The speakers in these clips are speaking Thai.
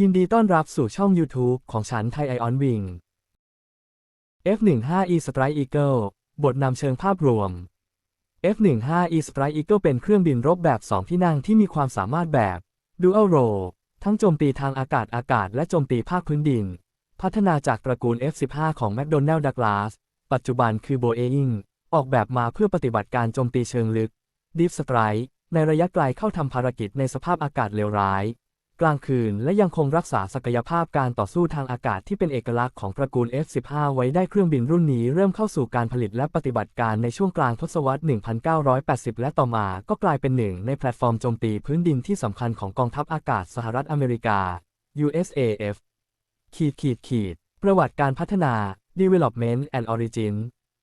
ยินดีต้อนรับสู่ช่อง YouTube ของฉันไทยไอออนวิง F15E Strike Eagle บทนำเชิงภาพรวม F15E Strike Eagle เป็นเครื่องบินรบแบบ 2 ที่นั่งที่มีความสามารถแบบ Dual Role ทั้งโจมตีทางอากาศอากาศและโจมตีภาคพื้นดิน พัฒนาจากตระกูล F15 ของ McDonnell Douglas ปัจจุบันคือ Boeing ออกแบบมาเพื่อปฏิบัติการโจมตีเชิงลึก Deep Strike ในระยะไกลเข้าทำภารกิจในสภาพอากาศเลวร้าย กลางคืนและยังคงรักษาศักยภาพการต่อสู้ทางอากาศที่เป็นเอกลักษณ์ของตระกูล F-15 ไว้ได้เครื่องบินรุ่นนี้เริ่มเข้าสู่การผลิตและปฏิบัติการในช่วงกลางทศวรรษ 1980 และต่อมาก็กลายเป็นหนึ่งในแพลตฟอร์มโจมตีพื้นดินที่สำคัญของกองทัพอากาศสหรัฐอเมริกา USAF ขีดขีดขีดประวัติการพัฒนา Development and Origin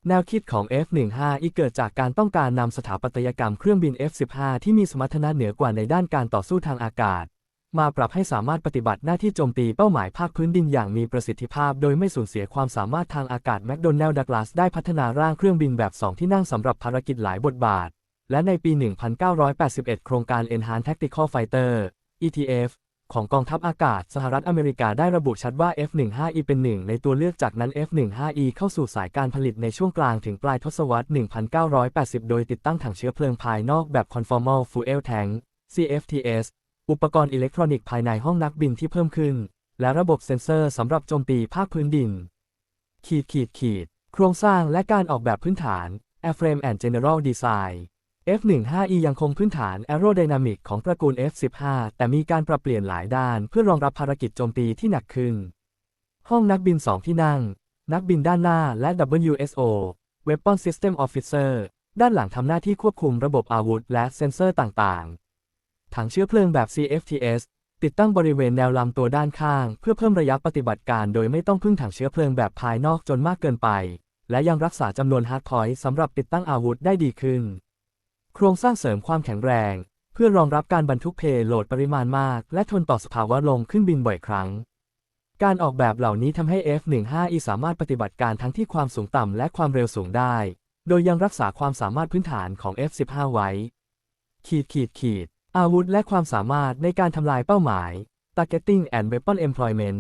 แนวคิดของ F-15 อีกเกิดจากการต้องการนำสถาปัตยกรรมเครื่องบิน F-15 ที่มีสมรรถนะเหนือกว่าในด้านการต่อสู้ทางอากาศ มาปรับให้สามารถปฏิบัติหน้าที่โจมตีเป้าหมายภาคพื้นดินอย่างมีประสิทธิภาพ โดยไม่สูญเสียความสามารถทางอากาศแมคโดนัลด์ดักลาสได้พัฒนาร่างเครื่องบินแบบ 2 ที่นั่งสำหรับภารกิจหลายบทบาท และในปี 1981 โครงการ Enhanced Tactical Fighter ETF ของกองทัพอากาศสหรัฐอเมริกาได้ระบุชัดว่า F-15E เป็นหนึ่งในตัวเลือกจากนั้น F-15E เข้าสู่สายการผลิตในช่วงกลางถึงปลายทศวรรษ 1980 โดยติดตั้งถังเชื้อเพลิงภายนอกแบบ Conformal Fuel Tank CFTS อุปกรณ์อิเล็กทรอนิกส์ภายในห้องนักบินที่เพิ่มขึ้น และระบบเซ็นเซอร์สำหรับโจมตีภาคพื้นดิน ขีดขีดขีด โครงสร้างและการออกแบบพื้นฐาน Airframe and General Design F-15E ยังคงพื้นฐาน Aerodynamic ของตระกูล F-15 แต่มีการปรับเปลี่ยนหลายด้านเพื่อรองรับภารกิจโจมตีที่หนักขึ้น ห้องนักบิน 2 ที่นั่ง นักบินด้านหน้าและ WSO Weapon System Officer ด้านหลังทำหน้าที่ควบคุมระบบอาวุธและเซ็นเซอร์ต่างๆ ถังเชื้อเพลิงแบบ CFTS ติดตั้งบริเวณแนวลำตัวด้านข้าง เพื่อเพิ่มระยะปฏิบัติการโดยไม่ต้องพึ่งถังเชื้อเพลิงแบบภายนอกจนมากเกินไป และยังรักษาจำนวนฮาร์ดพอยต์สำหรับติดตั้งอาวุธได้ดีขึ้น โครงสร้างเสริมความแข็งแรง เพื่อรองรับการบรรทุกเพโหลดปริมาณมาก และทนต่อสภาวะลมขึ้นบินบ่อยครั้ง การออกแบบเหล่านี้ทำให้ F-15E สามารถปฏิบัติการทั้งที่ความสูงต่ำและความเร็วสูงได้ โดยยังรักษาความสามารถพื้นฐานของ F-15 ไว้ ขีดขีดขีด อาวุธและความสามารถในการทำลายเป้าหมาย Targeting and Weapon Employment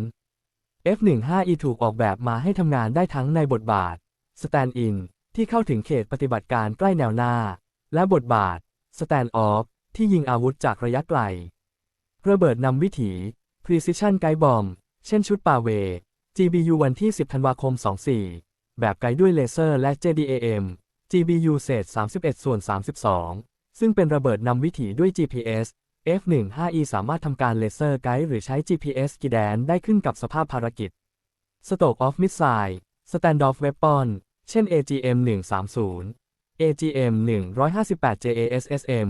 F-15E ถูกออกแบบมาให้ทำงานได้ทั้งในบทบาท Stand-in ที่เข้าถึงเขตปฏิบัติการใกล้แนวหน้า และบทบาท Stand-off ที่ยิงอาวุธจากระยะไกล ระเบิดนำวิถี Precision Guide Bomb เช่นชุดปาเว GBU วันที่ 10 ธันวาคม 24 แบบไกด์ด้วยเลเซอร์และ JDAM GBU เศษ31ส่วน32 ซึ่งเป็นระเบิดนำวิถีด้วย GPS F15E สามารถทำการเลเซอร์ไกด์หรือใช้ GPS กีแดนได้ขึ้นกับสภาพภารกิจ Stoke of Missile Standoff Weapon เช่น AGM 130 AGM 158 JASSM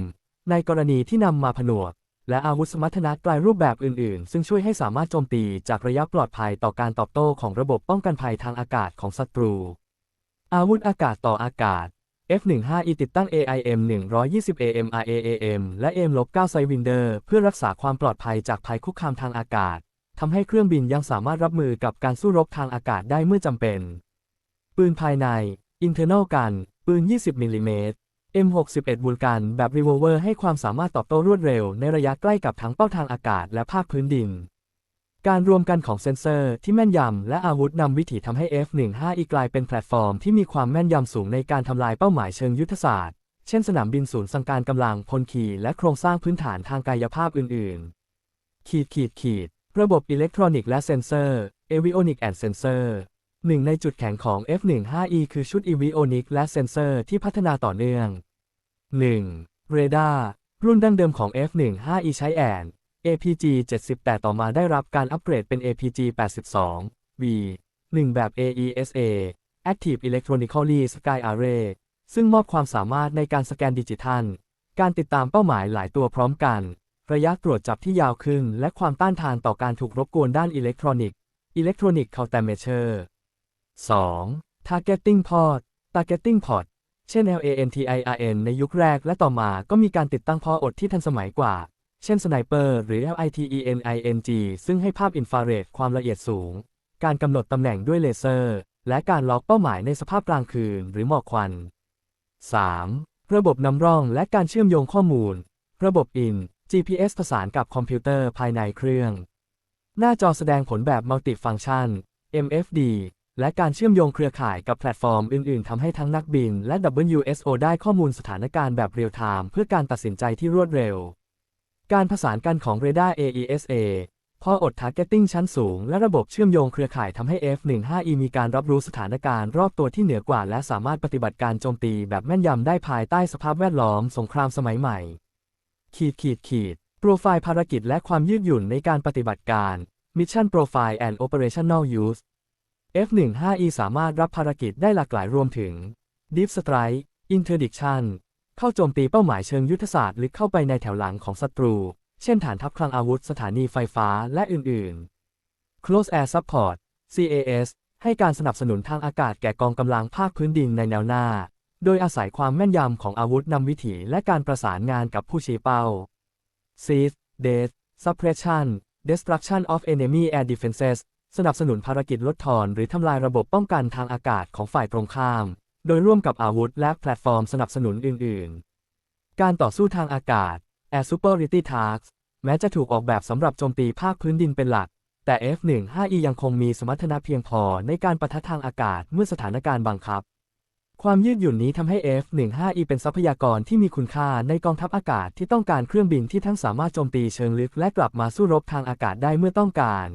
ในกรณีที่นำมาผนวก และอาวุธสมรรถนะกลายรูปแบบอื่น ๆ ซึ่งช่วยให้สามารถโจมตีจากระยะปลอดภัยต่อการตอบโต้ของระบบป้องกันภัยทางอากาศของศัตรู อาวุธอากาศต่ออากาศ F15E ติดตั้ง AIM 120 AM RAAM และ AM-9 Sidewinder เพื่อรักษาความปลอดภัยจากภัยคุกคามทางอากาศทำให้เครื่องบินยังสามารถรับมือกับการสู้รบทางอากาศได้เมื่อจำเป็น ปืนภายใน Internal Gun ปืน 20 มิลลิเมตร M61 บูลกันแบบ Revolver ให้ความสามารถตอบโต้รวดเร็วในระยะใกล้กับทั้งเป้าทางอากาศและภาคพื้นดิน การรวมกันของเซนเซอร์ที่แม่นยำและอาวุธนำวิถีทำให้ F15E กลายเป็นแพลตฟอร์มที่มีความแม่นยำสูงในการทำลายเป้าหมายเชิงยุทธศาสตร์ เช่นสนามบินศูนย์สั่งการกำลังพลขี่และโครงสร้างพื้นฐานทางกายภาพอื่น ๆ ขีดขีดขีด ระบบอิเล็กทรอนิกส์และเซนเซอร์ Avionic and Sensor หนึ่งในจุดแข็งของ F15E คือชุด Avionic และเซนเซอร์ที่พัฒนาต่อเนื่อง 1. เรดาร์รุ่นดั้งเดิมของ F15E ใช้แอน APG 70แต่ต่อมาได้รับการอัปเกรดเป็น APG 82 V 1 แบบ AESA Active Electronically Sky Array ซึ่งมอบความสามารถในการสแกนดิจิทัล การติดตามเป้าหมายหลายตัวพร้อมกัน ระยะตรวจจับที่ยาวขึ้น และความต้านทานต่อการถูกรบกวนด้านอิเล็กทรอนิกส์ Electronic Countermeasure 2. Targeting Port Targeting Port เช่น LANTIRN ในยุคแรกและต่อมาก็มีการติดตั้งพออดที่ทันสมัยกว่า เช่น Sniper หรือ LITENING ซึ่งให้ภาพอินฟราเรดความละเอียดสูง การกำหนดตำแหน่งด้วยเลเซอร์ และการล็อกเป้าหมายในสภาพกลางคืนหรือหมอกควัน 3. ระบบนำร่องและการเชื่อมโยงข้อมูล ระบบ IN GPS ผสานกับคอมพิวเตอร์ภายในเครื่อง หน้าจอแสดงผลแบบ Multifunction MFD และการเชื่อมโยงเครือข่ายกับแพลตฟอร์มอื่น ๆ ทำให้ทั้งนักบินและ WSO ได้ข้อมูลสถานการณ์แบบเรียลไทม์เพื่อการตัดสินใจที่รวดเร็ว การผสานกันของเรดาร์ AESA พออด Targeting ชั้นสูง และระบบเชื่อมโยงเครือข่ายทำให้ F-15E มีการรับรู้สถานการณ์รอบตัวที่เหนือกว่า และสามารถปฏิบัติการโจมตีแบบแม่นยำได้ภายใต้สภาพแวดล้อมสงครามสมัยใหม่ ขีดขีดขีดโปรไฟล์ภารกิจและความยืดหยุ่นในการปฏิบัติการ Mission Profile and Operational Use F-15E สามารถรับภารกิจได้หลากหลายรวมถึง Deep Strike Interdiction เข้าโจมตีเป้าหมายเชิงยุทธศาสตร์ลึกเข้าไปในแถวหลังของศัตรู เช่นฐานทัพคลังอาวุธสถานีไฟฟ้าและอื่น ๆ Close Air Support CAS ให้การสนับสนุนทางอากาศแก่กองกำลังภาคพื้นดินในแนวหน้า โดยอาศัยความแม่นยำของอาวุธนำวิถีและการประสานงานกับผู้ชี้เป้า Seize Death Suppression Destruction of Enemy Air Defenses สนับสนุนภารกิจลดทอนหรือทำลายระบบป้องกันทางอากาศของฝ่ายตรงข้าม โดยร่วมกับอาวุธและแพลตฟอร์มสนับสนุนอื่น ๆ การต่อสู้ทางอากาศ Air Superiority Task แม้จะถูกออกแบบสำหรับโจมตีภาคพื้นดินเป็นหลัก แต่ F-15E ยังคงมีสมรรถนะเพียงพอในการปะทะทางอากาศเมื่อสถานการณ์บังคับ ความยืดหยุ่นนี้ทำให้ F-15E เป็นทรัพยากรที่มีคุณค่าในกองทัพอากาศที่ต้องการเครื่องบินที่ทั้งสามารถโจมตีเชิงลึกและกลับมาสู้รบทางอากาศได้เมื่อต้องการ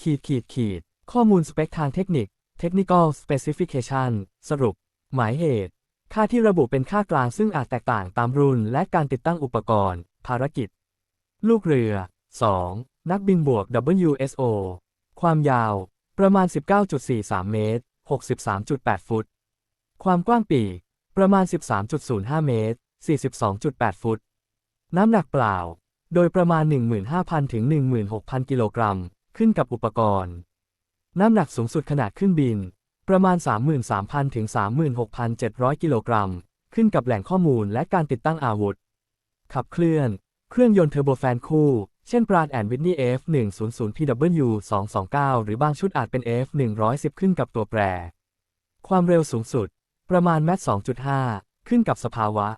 ขีดขีดขีด ข้อมูลสเปคทางเทคนิค Technical Specification สรุป หมายเหตุ ค่าที่ระบุเป็นค่ากลางซึ่งอาจแตกต่างตามรุ่นและการติดตั้งอุปกรณ์ ภารกิจ ลูกเรือ 2. นักบินบวก WSO ความยาว ประมาณ 19.43 เมตร 63.8 ฟุต ความกว้างปีก ประมาณ 13.05 เมตร 42.8 ฟุต น้ำหนักเปล่า โดยประมาณ 15,000 ถึง 16,000 กิโลกรัม ขึ้นกับอุปกรณ์ น้ำหนักสูงสุดขนาดเครื่องบิน ประมาณ 33,000 ถึง 36,700 กิโลกรัม ขึ้นกับแหล่งข้อมูลและการติดตั้งอาวุธ ขับเคลื่อน เครื่องยนต์เทอร์โบแฟนคู่ เช่นปราดแอนวิทนี่ F100 PW 229หรือบางชุดอาจเป็น F110 ขึ้นกับตัวแปร ความเร็วสูงสุด ประมาณแมท2.5 ขึ้นกับสภาวะ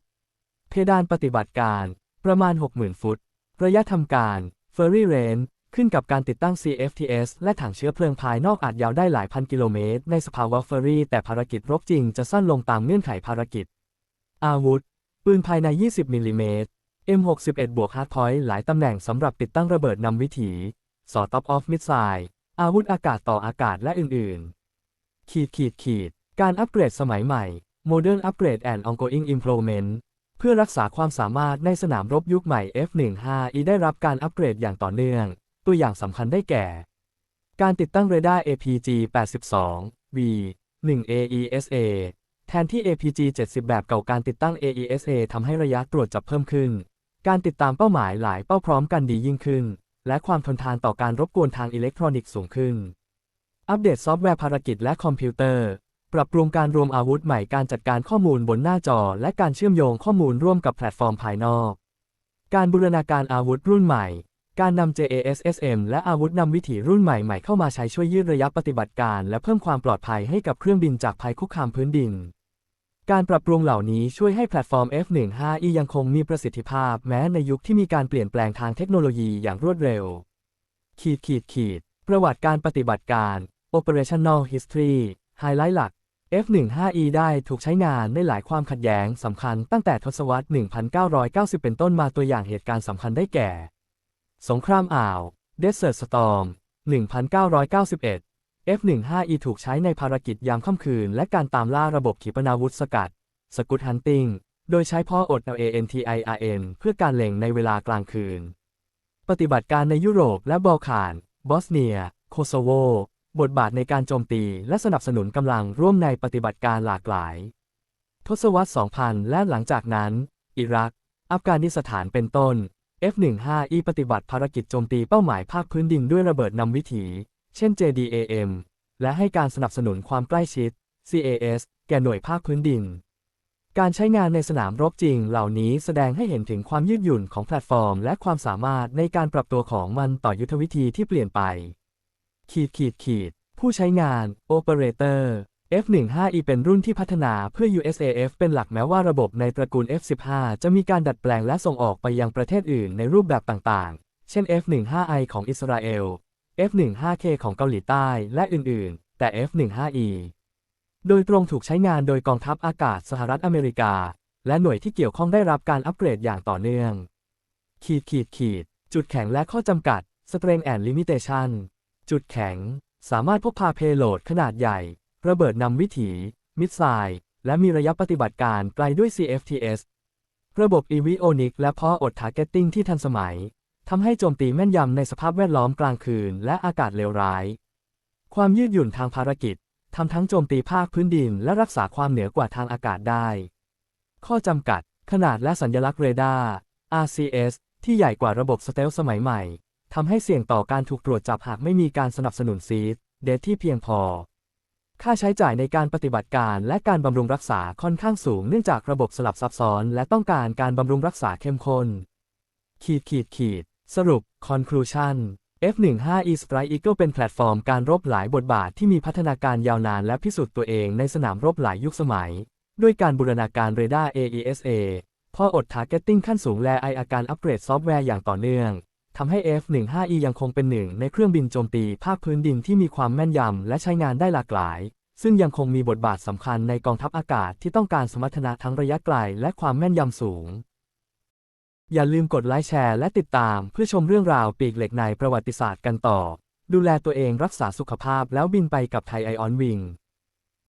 เพดานปฏิบัติการ ประมาณ 60,000 ฟุต ระยะทำการ Ferry Range ขึ้นกับการติดตั้ง CFTS และถังเชื้อเพลิงภายนอกอาจยาวได้หลายพันกิโลเมตร ในสภาวะเฟอร์รี่ แต่ภารกิจรบจริงจะสั้นลงตามเงื่อนไขภารกิจ อาวุธ ปืนภายใน 20มิลลิเมตร M61 บวกฮาร์ดพอยต์หลายตำแหน่งสำหรับติดตั้งระเบิดนำวิถีสอท็อปออฟมิสไซล์อาวุธอากาศต่ออากาศและอื่นๆ ขีดขีดขีด การอัปเกรดสมัยใหม่ Modern Upgrade and Ongoing Improvement เพื่อรักษาความสามารถในสนามรบยุคใหม่ F15E ได้รับการอัปเกรดอย่างต่อเนื่อง ตัวอย่างสำคัญได้แก่ การติดตั้งเรดาร์ APG 82 V 1 AESA แทนที่ APG 70 แบบเก่าการติดตั้ง AESA ทำให้ระยะตรวจจับเพิ่มขึ้น การติดตามเป้าหมายหลายเป้าพร้อมกันดียิ่งขึ้น และความทนทานต่อการรบกวนทางอิเล็กทรอนิกส์สูงขึ้น อัปเดตซอฟต์แวร์ภารกิจและคอมพิวเตอร์ ปรับปรุงการรวมอาวุธใหม่การจัดการข้อมูลบนหน้าจอ และการเชื่อมโยงข้อมูลร่วมกับแพลตฟอร์มภายนอก การบูรณาการอาวุธรุ่นใหม่ การนำ JASSM และอาวุธนำวิถีรุ่นใหม่ๆเข้ามาใช้ช่วยยืดระยะปฏิบัติการ และเพิ่มความปลอดภัยให้กับเครื่องบินจากภัยคุกคามพื้นดิน การปรับปรุงเหล่านี้ช่วยให้แพลตฟอร์ม F15E ยังคงมีประสิทธิภาพ แม้ในยุคที่มีการเปลี่ยนแปลงทางเทคโนโลยีอย่างรวดเร็ว ขีดขีดขีด ประวัติการปฏิบัติการ Operational History ไฮไลท์หลัก F15E ได้ถูกใช้งานในหลายความขัดแย้งสำคัญตั้งแต่ทศวรรษ 1990 เป็นต้นมาตัวอย่างเหตุการณ์สำคัญได้แก่ สงครามอ่าว Desert Storm 1991 F15E ถูกใช้ในภารกิจยามค่ำคืน และการตามล่าระบบขีปนาวุธสกัด สกุตฮันติง โดยใช้พ่ออด LANTIRN เพื่อการเล็งในเวลากลางคืน ปฏิบัติการในยุโรปและบอลข่าน บอสเนีย โคโซโว บทบาทในการโจมตีและสนับสนุนกำลังร่วมในปฏิบัติการหลากหลาย ทศวรรษ 2000 และหลังจากนั้น อิรัก อัฟกานิสถานเป็นต้น F15E ปฏิบัติภารกิจโจมตีเป้าหมายภาคพื้นดินด้วยระเบิดนำวิถี เช่น JDAM และให้การสนับสนุนความใกล้ชิด CAS แก่หน่วยภาคพื้นดิน การใช้งานในสนามรบจริงเหล่านี้แสดงให้เห็นถึงความยืดหยุ่นของแพลตฟอร์ม และความสามารถในการปรับตัวของมันต่อยุทธวิธีที่เปลี่ยนไป ขีดขีดขีด ผู้ใช้งาน Operator F15E เป็นรุ่นที่พัฒนาเพื่อ USAF เป็นหลักแม้ว่าระบบในตระกูล F15 จะมีการดัดแปลงและส่งออกไปยังประเทศอื่นในรูปแบบต่างๆ เช่น F15I ของอิสราเอล F-15K ของเกาหลีใต้และอื่นๆ แต่ F-15E โดยตรงถูกใช้งานโดยกองทัพอากาศสหรัฐอเมริกา และหน่วยที่เกี่ยวข้องได้รับการอัปเกรดอย่างต่อเนื่อง ขีดขีดขีด จุดแข็งและข้อจำกัด Strength and Limitation จุดแข็ง สามารถพกพาเพโลดขนาดใหญ่ ระเบิดนำวิถี มิสไซล์และมีระยะปฏิบัติการไกลด้วย CFTS ระบบ Avionic และพออด Targeting ที่ทันสมัยทำให้โจมตีแม่นยำในสภาพแวดล้อมกลางคืนและอากาศเลวร้าย ความยืดหยุ่นทางภารกิจทำทั้งโจมตีภาคพื้นดินและรักษาความเหนือกว่าทางอากาศได้ ข้อจำกัด ขนาดและสัญลักษณ์เรดาร์ RCS ที่ใหญ่กว่าระบบสเตลสมัยใหม่ทำให้เสี่ยงต่อการถูกตรวจจับหากไม่มีการสนับสนุนซีดเดทที่เพียงพอ ค่าใช้จ่ายในการปฏิบัติการและการบำรุงรักษาค่อนข้างสูงเนื่องจากระบบสลับซับซ้อนและต้องการการบำรุงรักษาเข้มข้น ขีดขีดขีด สรุป conclusion F15E Strike Eagle เป็นแพลตฟอร์มการรบหลายบทบาทที่มีพัฒนาการยาวนานและพิสูจน์ตัวเองในสนามรบหลายยุคสมัย ด้วยการบูรณาการเรดาร์ AESA พออด Targeting ขั้นสูงและไออาการอัปเกรดซอฟต์แวร์อย่างต่อเนื่อง ทำให้ F15E ยังคงเป็นหนึ่งในเครื่องบินโจมตีภาคพื้นดินที่มีความแม่นยำและใช้งานได้หลากหลาย ซึ่งยังคงมีบทบาทสำคัญในกองทัพอากาศที่ต้องการสมรรถนะทั้งระยะไกลและความแม่นยำสูง อย่าลืมกดไลค์แชร์และติดตามเพื่อชมเรื่องราวปีกเหล็กในประวัติศาสตร์กันต่อ ดูแลตัวเองรักษาสุขภาพแล้วบินไปกับไทยไอออนวิง